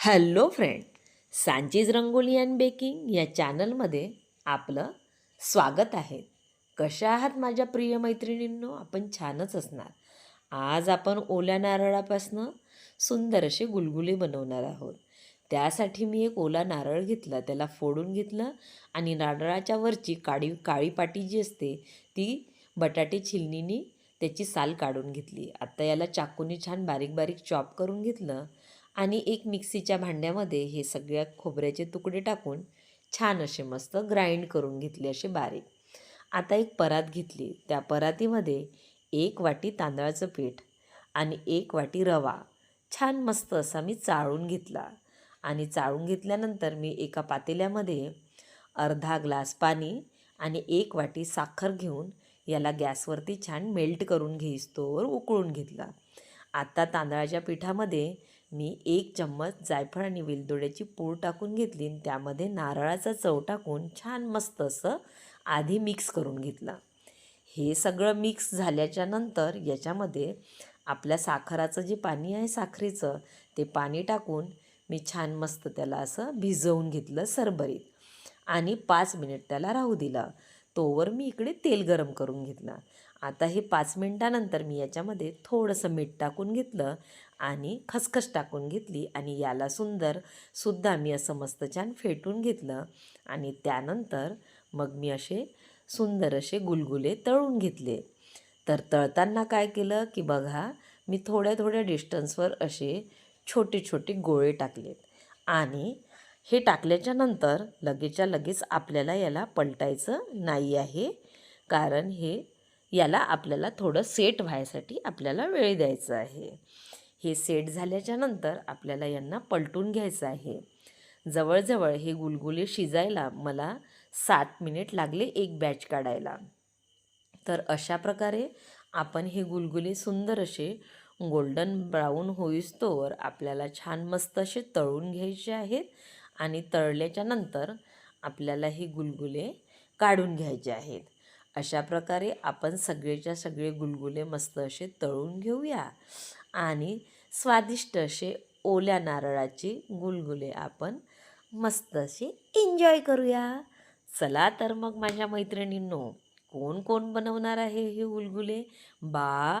Hello friend Sanchi's Rangoli and baking या चॅनलमध्ये आपलं स्वागत आहे. कशा आहात माझ्या प्रिय मैत्रिणींनो? आपण छानच असणार. आज आपण ओल्या नारळापासनं सुंदर असे गुलगुले बनवणार आहोत. त्यासाठी मी एक ओला नारळ घेतला त्याला फोडून घेतलं आणि नारळाच्या वरची काळी काळी पाटी जी असते ती बटाटे छिलनीनी त्याची साल काढून घेतली. आता याला चाकूने छान बारीक बारीक चॉप करून घेतलं. आणि एक मिक्सीच्या भांड्यामध्ये हे सगळ्या खोबऱ्याचे तुकडे टाकून छान असे मस्त ग्राइंड करून घेतले असे बारीक. आता एक परात घेतली. त्या परातीमध्ये एक वाटी तांदळाचं पीठ आणि एक वाटी रवा. छान मस्त असा मी चाळून घेतला. आणि चाळून घेतल्यानंतर मी एका पातेल्यामध्ये अर्धा ग्लास पाणी आणि एक वाटी साखर घेऊन याला गॅसवरती छान मेल्ट करून घेईस्तोवर उकळून घेतला. आता तांदळाच्या पिठामध्ये मी एक चम्मच जायफळ आणि वेलदोड्याची पूड टाकून घेतली आणि त्यामध्ये नारळाचा चव टाकून छान मस्त असं आधी मिक्स करून घेतलं. हे सगळं मिक्स झाल्याच्यानंतर याच्यामध्ये आपल्या साखराचं जे पाणी आहे साखरेचं ते पाणी टाकून मी छान मस्त त्याला असं भिजवून घेतलं सरबरीत आणि पाच मिनिट त्याला राहू दिलं. तोवर मी इकडे तेल गरम करून घेतलं. आता हे पाच मिनटानंतर मी याच्यामध्ये थोडंसं मीठ टाकून घेतलं आणि खसखस टाकून घेतली आणि याला सुंदर सुद्धा मी असं मस्त छान फेटून घेतलं आणि त्यानंतर मग मी असे सुंदर असे गुलगुले तळून घेतले. तर तळताना काय केलं की बघा मी थोड्या थोड्या डिस्टन्सवर असे छोटे छोटे गोळे टाकलेत आणि हे टाकल्याच्या नंतर लगेचच्या लगेच आपल्याला याला पलटायचं नाही आहे कारण हे याला आपल्याला थोडं सेट व्हायसाठी आपल्याला वेळ द्यायचा आहे. हे सेट झाल्याच्यानंतर आपल्याला यांना पलटून घ्यायचं आहे. जवळजवळ हे गुलगुले शिजायला मला सात मिनिट लागले एक बॅच काढायला. तर अशा प्रकारे आपण हे गुलगुले सुंदर असे गोल्डन ब्राऊन होईस्तोवर आपल्याला छान मस्त असे तळून घ्यायचे आहेत आणि तळल्याच्या नंतर आपल्याला हे गुलगुले काढून घ्यायचे आहेत. अशा प्रकारे आपण सगळेच्या सगळे गुलगुले मस्त असे तळून घेऊया. आणि स्वादिष्ट असे ओल्या नारळाची गुलगुले आपण मस्त असे एन्जॉय करूया. चला तर मग माझ्या मैत्रिणींनो कोण कोण बनवणार आहे हे गुलगुले? बा